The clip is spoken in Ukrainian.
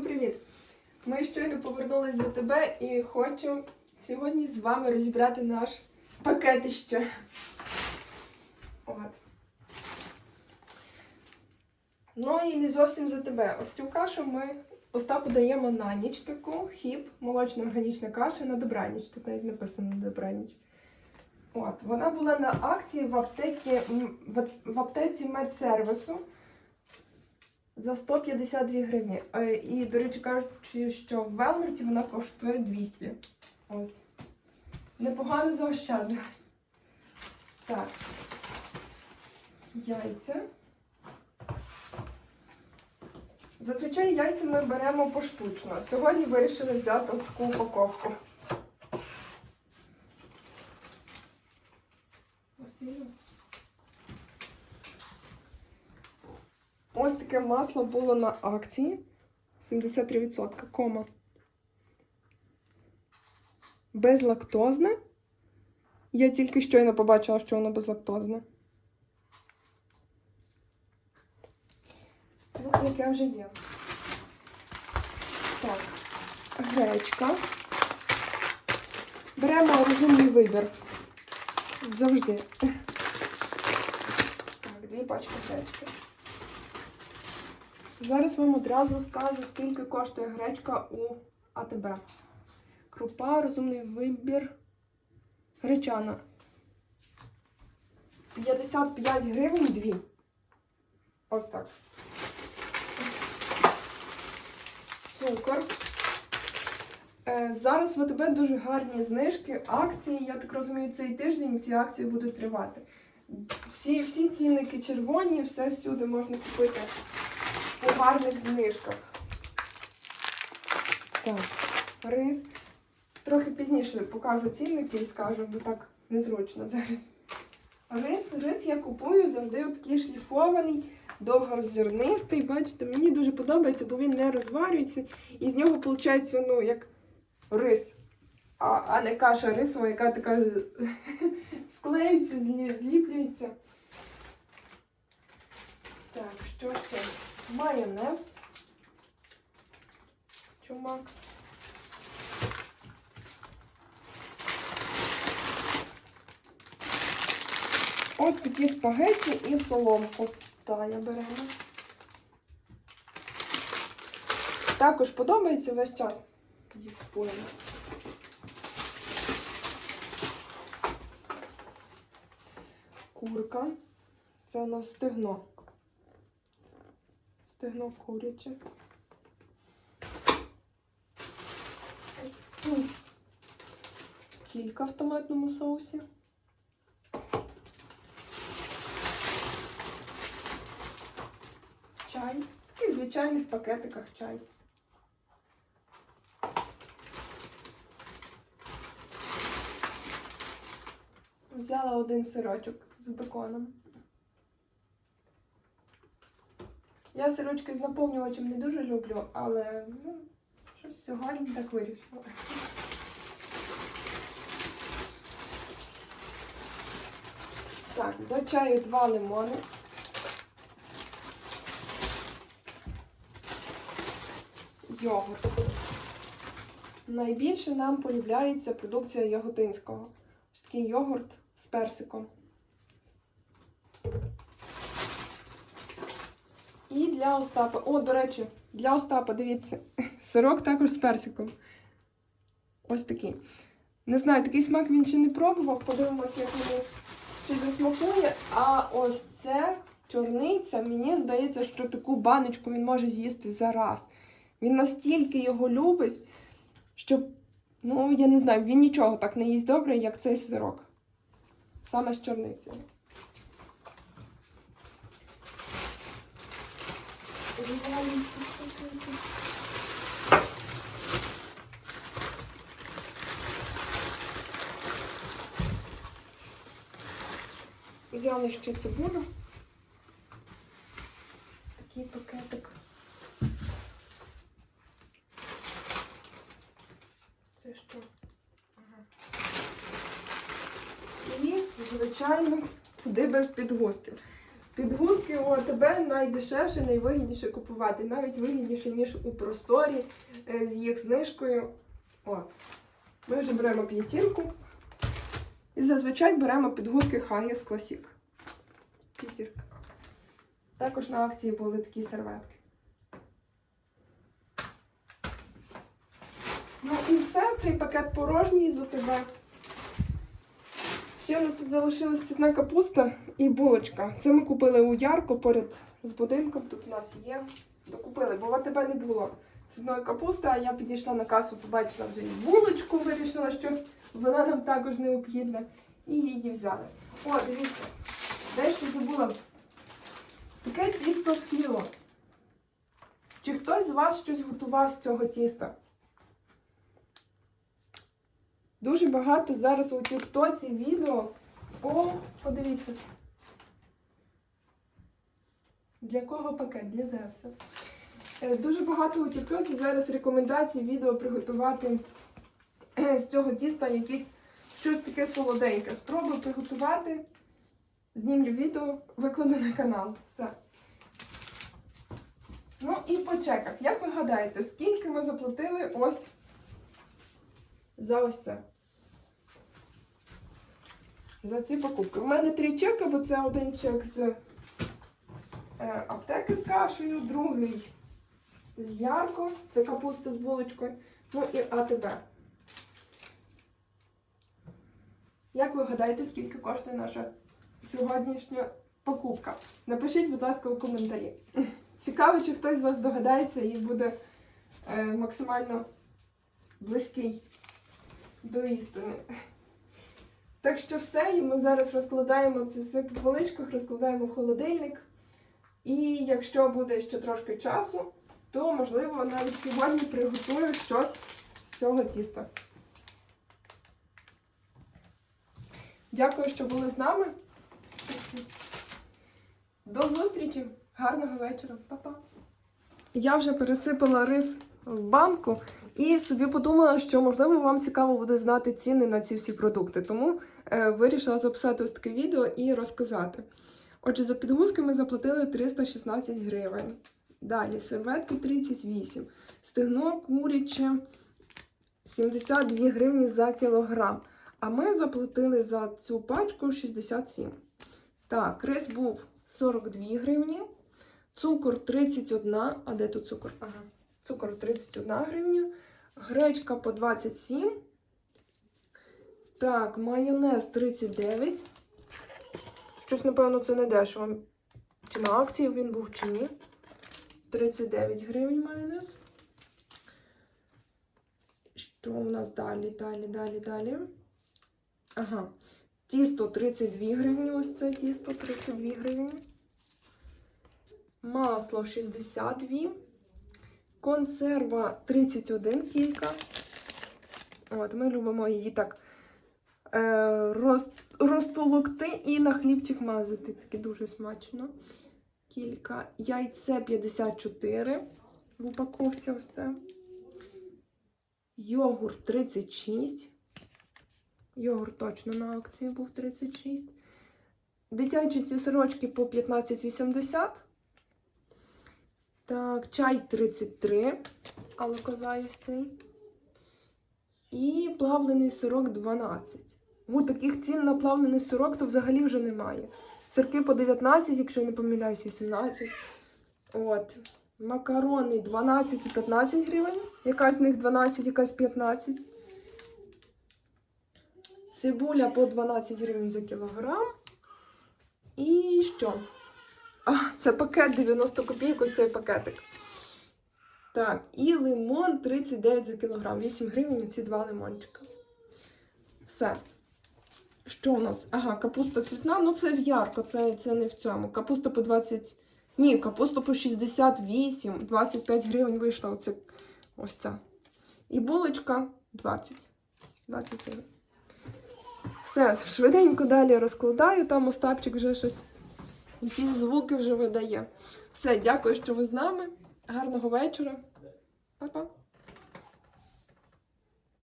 Всім привіт! Ми щойно повернулись за тебе і хочу сьогодні з вами розібрати наш пакетище. От. Ну і не зовсім за тебе. Ось цю кашу ми Остапу даємо на ніч таку хіп, молочна органічна каша на добраніч. Тут навіть написано на добраніч. От, вона була на акції в аптеці, в аптеці медсервісу за 152 гривні. Е, І, до речі, кажучи, що в Велмарті вона коштує 200. Ось. Непогано заощаджує. Так. Яйця. Зазвичай яйця ми беремо поштучно. Сьогодні вирішили взяти ось таку упаковку. Василю. Ось таке масло було на акції. 73%. Кома. Безлактозне. Я тільки щойно побачила, що воно безлактозне. Ну, яке вже є. Так, гречка. Беремо розумний вибір. Завжди. Так, дві пачки гречки. Зараз вам одразу скажу, скільки коштує гречка у АТБ. Крупа, розумний вибір. Гречана. 55 гривень дві. Ось так. Цукор. Е, Зараз в АТБ дуже гарні знижки, акції. Я так розумію, цей тиждень ці акції будуть тривати. Всі, всі цінники червоні, все всюди можна купити гарних знижках. Так, рис. Трохи пізніше покажу цінники і скажу, бо так незручно зараз. Рис, рис я купую завжди такий шліфований, довгозернистий. Бачите, мені дуже подобається, бо він не розварюється. І з нього виходить, ну, як рис. А, а не каша рисова, яка така склеюється, зліплюється. Так, що ще? Майонез. Чумак. Ось такі спагетті і соломку. Таня беремо. Також подобається весь час їх купуємо. Курка. Це у нас стегно. Стегно куряче. Кілька в томатному соусі. Чай. Такий звичайний в пакетиках чай. Взяла один сирочок з беконом. Я сирочки з наповнювачем не дуже люблю, але ну, щось сьогодні так вирішила. Так, до чаю два лимони. Йогурт. Найбільше нам полюбляється продукція Яготинського. Ось такий йогурт з персиком. Для Остапа. О, до речі, для Остапа, дивіться, сирок також з персиком. Ось такий. Не знаю, такий смак він ще не пробував. Подивимося, як мені чи засмакує. А ось це чорниця, мені здається, що таку баночку він може з'їсти за раз. Він настільки його любить, що, ну, я не знаю, він нічого так не їсть добре, як цей сирок. Саме з чорницею. Взяли ще цибулю. Такий пакетик. Це що? Ага. І, звичайно, куди без підгузків. Підгузки у АТБ найдешевше, найвигідніше купувати. Навіть вигідніше, ніж у просторі е, з їх знижкою. От. Ми вже беремо п'ятірку. І зазвичай беремо підгузки Haggis Classic. П'ятірка. Також на акції були такі серветки. Ну і все, цей пакет порожній за тебе. Ще у нас тут залишилась цвітна капуста і булочка. Це ми купили у Ярко поряд з будинком. Тут у нас є. Докупили, бо в АТБ не було цвітної капусти, а я підійшла на касу, побачила вже і булочку, вирішила, що вона нам також необхідна. І її взяли. О, дивіться, дещо забула. Таке тісто філо. Чи хтось з вас щось готував з цього тіста? Дуже багато зараз у тіктоці відео. О, подивіться. Для кого пакет? Для Зевса. Е, Дуже багато у тіктоці зараз рекомендацій відео приготувати е, з цього тіста якісь щось таке солоденьке. Спробую приготувати. Знімлю відео, викладу на канал. Все. Ну і по чеках. Як ви гадаєте, скільки ми заплатили ось за ось це? За ці покупки. У мене три чеки, бо це один чек з е, аптеки з кашею, другий з ярко, це капуста з булочкою, ну і АТБ. Як ви гадаєте, скільки коштує наша сьогоднішня покупка? Напишіть, будь ласка, у коментарі. Цікаво, чи хтось з вас догадається і буде е, максимально близький до істини. Так що все, і ми зараз розкладаємо це все по поличках, розкладаємо в холодильник. І якщо буде ще трошки часу, то можливо навіть сьогодні приготую щось з цього тіста. Дякую, що були з нами. До зустрічі! Гарного вечора, Па-па! Я вже пересипала рис в банку і собі подумала, що можливо вам цікаво буде знати ціни на ці всі продукти. Тому е, вирішила записати ось таке відео і розказати. Отже, за підгузки ми заплатили 316 гривень. Далі серветки 38, стегно куряче 72 гривні за кілограм. А ми заплатили за цю пачку 67. Так, рис був 42 гривні, цукор 31. А де тут цукор? Ага. Цукор 31 гривня, гречка по 27. Так, майонез 39. Щось, напевно, це не дешево. Чи на акції він був, чи ні. 39 гривень майонез. Що у нас далі, далі, далі, далі? Ага. Тісто 32 гривні. Ось це тісто 32 гривні. Масло 62. Консерва 31 кілька. От, ми любимо її так е, роз, розтолокти і на хлібчик мазати. Таке дуже смачно. Кілька. Яйце 54 в упаковці ось це. Йогурт 36. Йогурт точно на акції був 36. Дитячі ці сирочки по 15,80. Так, чай 33. Але цей. І плавлений сирок 12. У таких цін на плавлений сирок то взагалі вже немає. Сирки по 19, якщо я не помиляюсь, 18. От. Макарони 12 і 15 гривень. Якась з них 12, якась 15. Цибуля по 12 гривень за кілограм. І що? А, це пакет 90 копійок, ось цей пакетик. Так, і лимон 39 за кілограм. 8 гривень ці два лимончика. Все. Що у нас? Ага, капуста цвітна, ну це в ярко, це, це не в цьому. Капуста по 20. Ні, капуста по 68, 25 гривень вийшла оце, ось ця. І булочка 20. 20 гривень. Все, швиденько далі розкладаю, там Остапчик вже щось, якісь звуки вже видає. Все, дякую, що ви з нами. Гарного вечора. Па-па.